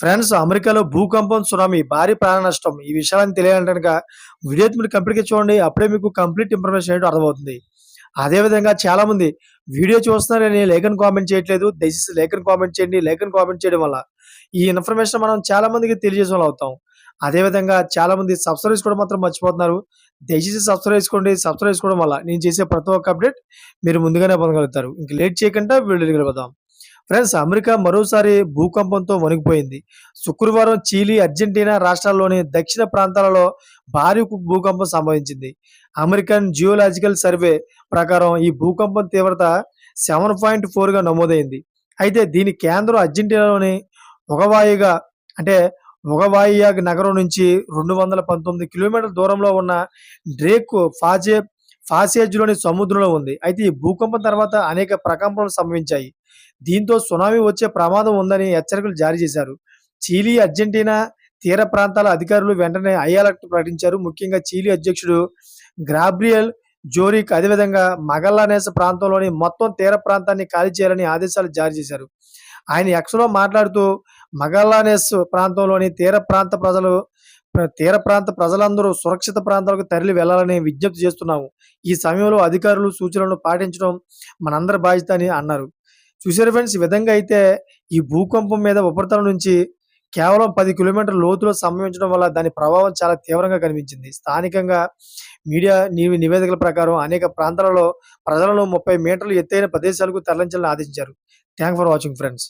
Friends అమెరికాలో భూకంపం tsunami భారీ ప్రాణ నష్టం ఈ విషయాలను తెలియాలంటే కనుక వీడియో మీరు కంప్లీట్గా చూడండి. అప్పుడే మీకు కంప్లీట్ ఇన్ఫర్మేషన్ ఏంటో అర్థమవుతుంది. అదేవిధంగా చాలామంది వీడియో చూస్తున్నారని లేఖను కామెంట్ చేయట్లేదు. దయచేసి లేఖను కామెంట్ చేయండి. లేఖను కామెంట్ చేయడం వల్ల ఈ ఇన్ఫర్మేషన్ మనం చాలా మందికి తెలియజేసే వాళ్ళు. అవుతాం అదేవిధంగా చాలా మంది సబ్స్క్రైబ్ కూడా మాత్రం మర్చిపోతున్నారు. దయచేసి సబ్స్క్రైబ్ చేసుకోండి. సబ్స్క్రైబ్ చేసుకోవడం వల్ల నేను చేసే ప్రతి ఒక్క అప్డేట్ మీరు ముందుగానే పొందగలుగుతారు. ఇంక లేట్ చేయకుండా వీడియోకి వెళ్ళిపోదాం. ఫ్రెండ్స్ అమెరికా మరోసారి భూకంపంతో వణికిపోయింది. శుక్రవారం చీలీ అర్జెంటీనా రాష్ట్రాల్లోని దక్షిణ ప్రాంతాలలో భారీ భూకంపం సంభవించింది. అమెరికన్ జియోలాజికల్ సర్వే ప్రకారం ఈ భూకంపం తీవ్రత సెవెన్ పాయింట్ ఫోర్గా నమోదైంది. అయితే దీని కేంద్రం అర్జెంటీనాలోని ఒకవాయిగా అంటే ఒకవాయియా నగరం నుంచి రెండు వందల పంతొమ్మిది కిలోమీటర్ల దూరంలో ఉన్న డ్రేక్ ఫాజే ఫాసేజ్లోని సముద్రంలో ఉంది. అయితే ఈ భూకంపం తర్వాత అనేక ప్రకంపనలు సంభవించాయి. దీంతో సునామీ వచ్చే ప్రమాదం ఉందని హెచ్చరికలు జారీ చేశారు. చీలీ అర్జెంటీనా తీర ప్రాంతాల అధికారులు వెంటనే హై అలర్ట్ ప్రకటించారు. ముఖ్యంగా చీలీ అధ్యక్షుడు గ్రాబ్రియల్ జోరిక్ అదేవిధంగా మగల్లానేస ప్రాంతంలోని మొత్తం తీర ప్రాంతాన్ని ఖాళీ చేయాలని ఆదేశాలు జారీ చేశారు. ఆయన ఎక్స్లో మాట్లాడుతూ మగల్లానేస్ ప్రాంతంలోని తీర ప్రాంత ప్రజలు తీర ప్రాంత ప్రజలందరూ సురక్షిత ప్రాంతాలకు తరలి వెళ్ళాలని విజ్ఞప్తి చేస్తున్నాము. ఈ సమయంలో అధికారులు సూచనలను పాటించడం మనందరి బాధ్యత అని అన్నారు. చూసారు ఫ్రెండ్స్ ఈ విధంగా అయితే ఈ భూకంపం మీద ఉపరితలం నుంచి కేవలం పది కిలోమీటర్ల లోతులో సంభవించడం వల్ల దాని ప్రభావం చాలా తీవ్రంగా కనిపించింది. స్థానికంగా మీడియా నివేదికల ప్రకారం అనేక ప్రాంతాలలో ప్రజలను ముప్పై మీటర్లు ఎత్తైన ప్రదేశాలకు తరలించాలని ఆదేశించారు. Thank for watching friends.